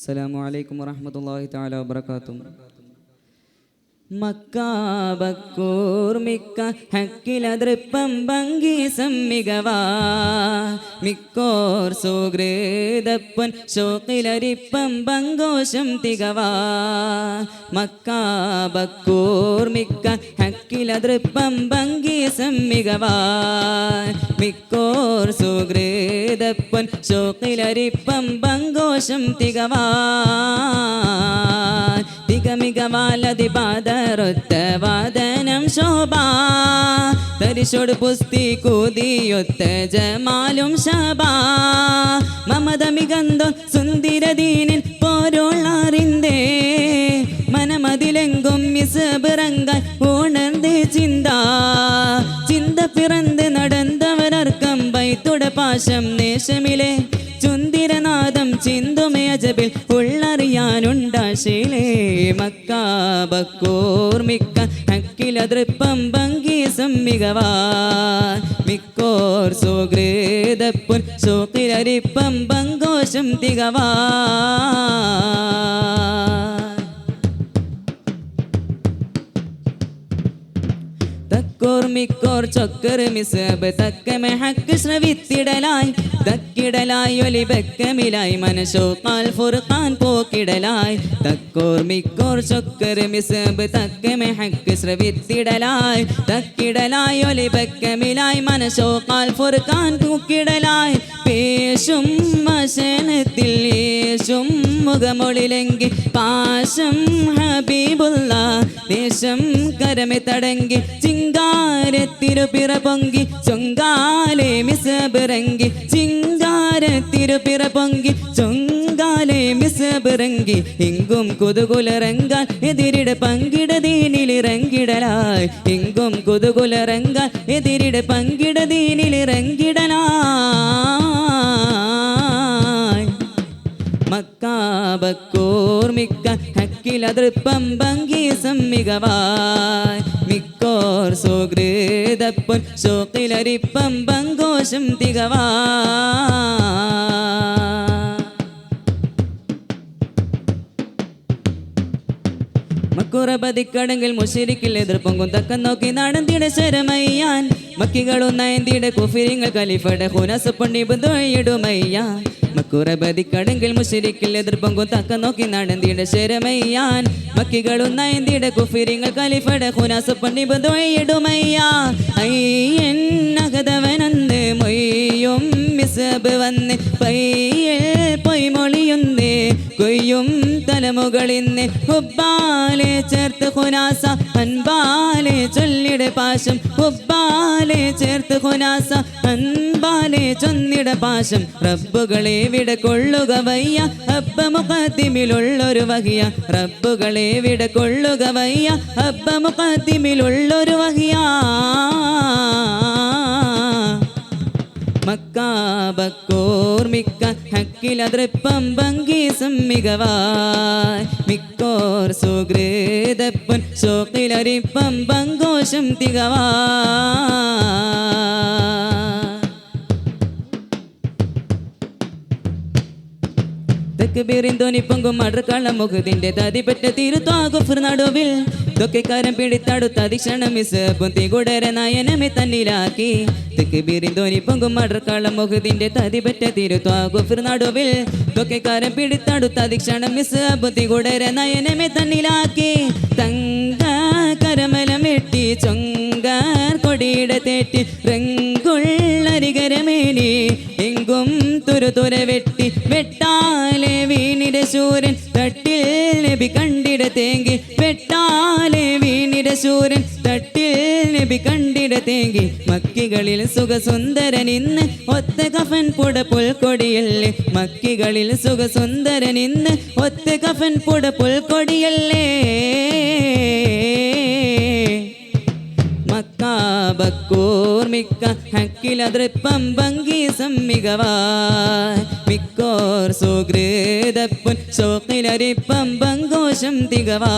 അസ്സലാമു അലൈക്കും വറഹ്മത്തുള്ളാഹി തആല വബറകാതുഹു. മക്കാബക്കൂർ മിക്ക ഹക്കിലതൃപ്പം ഭംഗി സമ്മികവാ. മിക്കോർ സുഹൃതപ്പൻ ശോക്കിലരിപ്പം ബങ്കോശം തികവാ. മക്കാബക്കൂർ മിക്ക ഹക്കിലതൃപ്പം ഭംഗി സമ്മികവാ. മിക്കോർ സുഹൃതപ്പൻ ശോക്കിലരിപ്പം ബങ്കോശം തികവാ. ബാലതിപാതറുത്ത വാദനം ശോഭ. തരിശോട് പുസ്തി കൂതിയൊത്ത ജമാലും ശബ മമത മികന്തോ സുന്ദരദീനിൻ പോരോളാറിന്തേ. മനമതിലെങ്കും മിസ് പിറങ്കാൽ ഉണർന്നേ ചിന്ത. ചിന്ത പിറന്ന് നടന്നവരർക്കം വൈത്തുട പാശം ദേശമിലെ ചുന്തിരനാദം ചിന്തുമയജബിൽ ഉള്ളറിയാനുണ്ട്. ഉള്ളറിയാനുണ്ടാശയിലേ മക്കാബക്കോർമിക്ക ഹക്കിലതൃപ്പം ഭംഗി സമ്മികവാ മിക്കോർ സുഹൃതപ്പുൻ സോക്കിലരിപ്പം ബങ്കോശം തികവാ. തക്കോർ മിക്കോർ ചൊക്കർ മിസബ് തക്കമെ ഹക്ക് ശ്രവിത്തിടലായി. തക്കിടലായി മനശോ കാൽ ഫുർഖാൻ പോക്കിടലായി. തക്കോർ മിക്കോർ ചൊക്കർ മിസബ് തക്കമെ ഹക്ക് ശ്രവിത്തിടലായി തക്കിടലായി മനശോ കാൽ ഫുർഖാൻ പൂക്കിടലായി പേശും വശനത്തിൽ യേശും മുഖമൊളിലെങ്കിൽ പാശം ഹബീബുള്ള ദേശം കരമെ തടങ്കി. ചിങ്കാരത്തിരു പിറ പൊങ്കി. ചൊങ്കാലെ മിസബിറങ്കി ചിങ്കാരത്തിരു പിറ പൊങ്കി ചൊങ്കാലെ മിസബിറങ്കി ഇങ്കും കുതുകുലറങ്കാൽ എതിരിട പങ്കിട ദീനിലിറങ്ങിടലായി ഇങ്കും കുതുകുലറങ്കാൽ എതിരിട പങ്കിട ദീനിലിറങ്ങിടലായി മക്കാബക്കൂർ മിക്ക ഹക്കിലതൃപ്പം ഭംഗി സമ്മികവായ്. മിക്കോർ സുഹൃതപ്പൻ പങ്കോശം തികവാ. മക്കുറബതിക്കടങ്കിൽ മുഷിരിക്കിൽ എതിർപ്പൊങ്കും തക്കം നോക്കി നടന്തിയുടെ ശരമയ്യാൻ. മക്കികളും നയന്തിയുടെ കുഫിരിങ്ങൾ കലിഫയുടെ ഹുനസപ്പണ്ണി ബുദ്ധിടുമയ്യാൻ മക്കുറബതിക്കടങ്കിൽ മുഷിരിക്കിൽ എതിർപ്പങ്കും തക്ക നോക്കി നടന്തിയുടെ ശരമയ്യാൻ. മക്കികളും നയന്തിയുടെ കുഫിരിങ്ങൾ ബുദ്ധിടുമയ്യാ അയ്യൻ അകതവനന്ന് മൊയ്യും മിസബ് വന്ന് പയ്യൽ പൊയ്മൊളിയുന്ന് കൊയ്യും തലമുകളിന്ന്. ഹുബാലെ ചേർത്ത് ഹുനാസ അൻപാലെ ചൊല്ലിടെ പാശം. ഹുബാലെ ചേർത്ത് ഹുനാസ അൻപാലെ ചൊന്നിട പാശം റബ്ബുകളെ വിട കൊള്ളുക വയ്യ. അപ്പ മുഖത്തിമിലുള്ളൊരു വഹിയ. റബ്ബുകളെ വിട കൊള്ളുക വയ്യ. അപ്പ മുഖത്തിമിലുള്ളൊരു വഹിയ. മക്കാബക്കോർമിക്ക ഹക്കിലതൃപ്പം ഭംഗി സമ്മികവായ് മിക്കോർ സുഹൃതപ്പൻ ശോക്കിലരിപ്പം ബങ്കോശം തികവാ തെക്കുബീറിൻ തോന്നിപ്പൊങ്കും മടർക്കള്ള മുഖത്തിന്റെ തതിപെറ്റ തിരുത്താകുഫർ നടുവിൽ. തൊക്കെക്കാരൻ പിടിത്തടുത്ത മിസ് കുടര നയനമെ തന്നിലാക്കി. തെക്കുബീറിൻ തോന്നിപ്പൊങ്കും മടർക്കള്ള മുഖത്തിന്റെ തതിപെറ്റ തിരുത്താകുഫർ നടുവിൽ. തൊക്കെക്കാരൻ പിടിത്തടുത്ത മിസ് കുടര നയനമെ തന്നിലാക്കി. തങ്ക കരമലമെട്ടി ചൊങ്കാർ കൊടിയുടെ തേറ്റി റെങ്കുള്ളരികരമേനി തുരുതുര വെട്ടി വെട്ടാലെ വീണിര സൂര്യൻ തട്ടിൽ നബി കണ്ടിട തേങ്കി. വെട്ടാലെ വീണിര സൂര്യൻ തട്ടിൽ നബി കണ്ടിട തേങ്കി. മക്കികളിൽ സുഖസുന്ദരൻ ഇന്ന് ഒത്ത കഫൻ പുട പുൽക്കൊടിയല്ലേ? മക്കികളിൽ സുഖസുന്ദരൻ ഇന്ന് ഒത്ത കഫൻ പുട പുൽക്കൊടിയല്ലേ? മക്കാബക്കൂർ മിക്ക ഹക്കിലതൃപ്പം ഭംഗി സമ്മികവായ് മിക്കോർ സുഹൃത സുഹൃതപ്പുൻ ശോക്കിലരിപ്പം പങ്കോശം തികവാ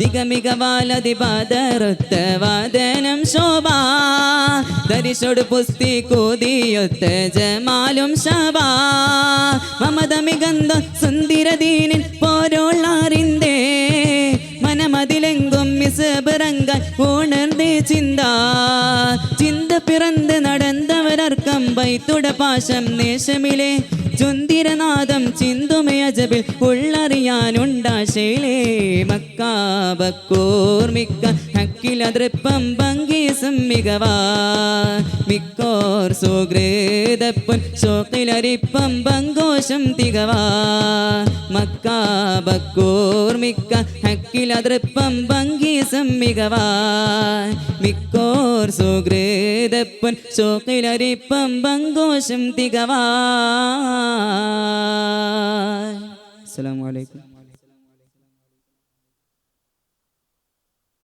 തികമികവാലതി പാതറുത്ത വാദനം ശോഭാ. ധരിച്ചൊടു പുസ്തി കൂതിയൊത്ത ജമാലും ശബാ മമത മികന്ധ സുന്ദരദീനിൻ പോരോളാറിന്തേ. മനമതിലെങ്കും മിസ് പിറങ്ക ഉണർന്നേ ചിന്ത ചിന്ത പിറന്ന് നടന്നവരർക്കം വൈത്തുട പാശം നേശമിലെ ചുന്തിരനാദം ചിന്തുമയജബിൽ ഉള്ളറിയാനുണ്ടാശയിലേ മക്കാബക്കോർമിക്ക ഹക്കിലതൃപ്പം ഭംഗി മികവാ. മിക്കോർ സുഗ്രേതപ്പൻ ശോക്കിലരിപ്പം പങ്കോശം തികവാ. മക്കാബക്കോർമിക്ക ഹക്കിലതൃപ്പം ഭംഗി മികവാ. മിക്കോർ സുഗ്രേതപ്പൻ ശോക്കിലരിപ്പം പങ്കോശം തികവാ. আসসালামু আলাইকুম।